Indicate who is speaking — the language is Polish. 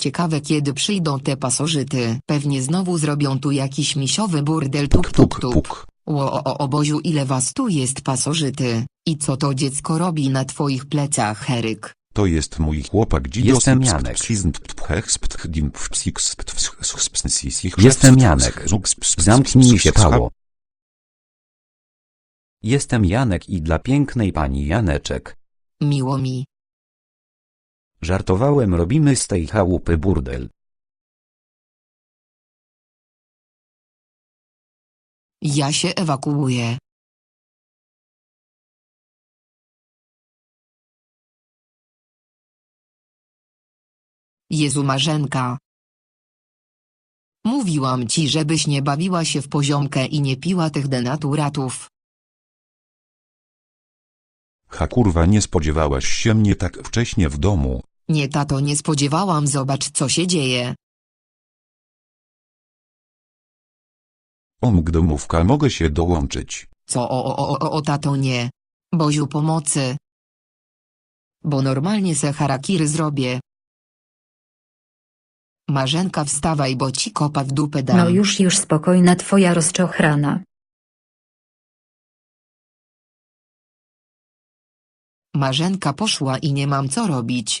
Speaker 1: Ciekawe kiedy przyjdą te pasożyty. Pewnie znowu zrobią tu jakiś misiowy burdel tuk tuk tuk. Ło o oboziu ile was tu jest pasożyty. I co to dziecko robi na twoich plecach Heryk?
Speaker 2: To jest mój chłopak
Speaker 3: Jestem Janek. Jestem Janek. Zamknij się pało. Jestem Janek i dla pięknej pani Janeczek.
Speaker 1: Miło mi.
Speaker 3: Żartowałem robimy z tej chałupy burdel.
Speaker 1: Ja się ewakuuję. Jezu Marzenka. Mówiłam ci, żebyś nie bawiła się w poziomkę i nie piła tych denaturatów.
Speaker 2: Ha kurwa nie spodziewałaś się mnie tak wcześnie w domu.
Speaker 1: Nie tato nie spodziewałam zobacz co się dzieje.
Speaker 2: Omg domówka mogę się dołączyć.
Speaker 1: Co o o o o o tato nie. Boziu pomocy. Bo normalnie se harakiry zrobię. Marzenka wstawaj bo ci kopa w dupę dam.
Speaker 4: No już już spokojna twoja rozczochrana.
Speaker 1: Marzenka poszła i nie mam co robić.